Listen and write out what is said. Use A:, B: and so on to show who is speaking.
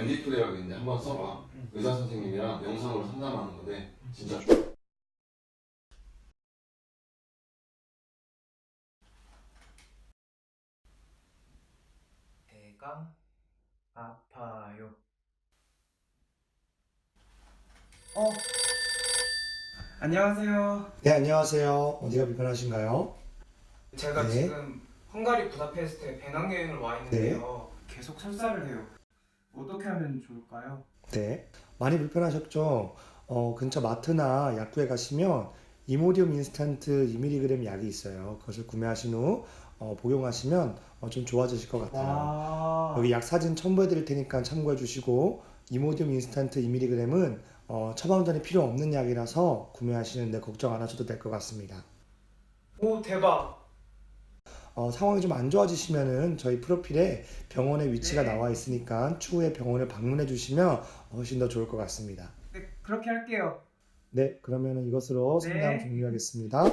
A: MD 플레이라고 있는데 한번 써봐. 의사 선생님이랑 영상으로 상담하는 건데 진짜 좋아.
B: 배가 아파요. 어. 안녕하세요.
C: 네, 안녕하세요. 어디가 불편하신가요?
B: 제가
C: 네.
B: 지금 헝가리 부다페스트에 배낭여행을 와 있는데요. 계속 설사를 해요. 어떻게 하면 좋을까요?
C: 네. 많이 불편하셨죠? 어, 근처 마트나 약국에 가시면 이모디움 인스턴트 2mg 약이 있어요. 그것을 구매하신 후 어, 복용하시면 어, 좀 좋아지실 것 같아요.
B: 와.
C: 여기 약 사진 첨부해 드릴 테니까 참고해 주시고 이모디움 인스턴트 2mg은 어, 처방전이 필요 없는 약이라서 구매하시는데 걱정 안 하셔도 될 것 같습니다.
B: 오 대박.
C: 어, 상황이 좀 안 좋아지시면은 저희 프로필에 병원의 위치가
B: 네.
C: 나와 있으니까 추후에 병원을 방문해 주시면 훨씬 더 좋을 것 같습니다.
B: 네 그렇게 할게요.
C: 네, 그러면 이것으로
B: 네.
C: 상담 종료하겠습니다.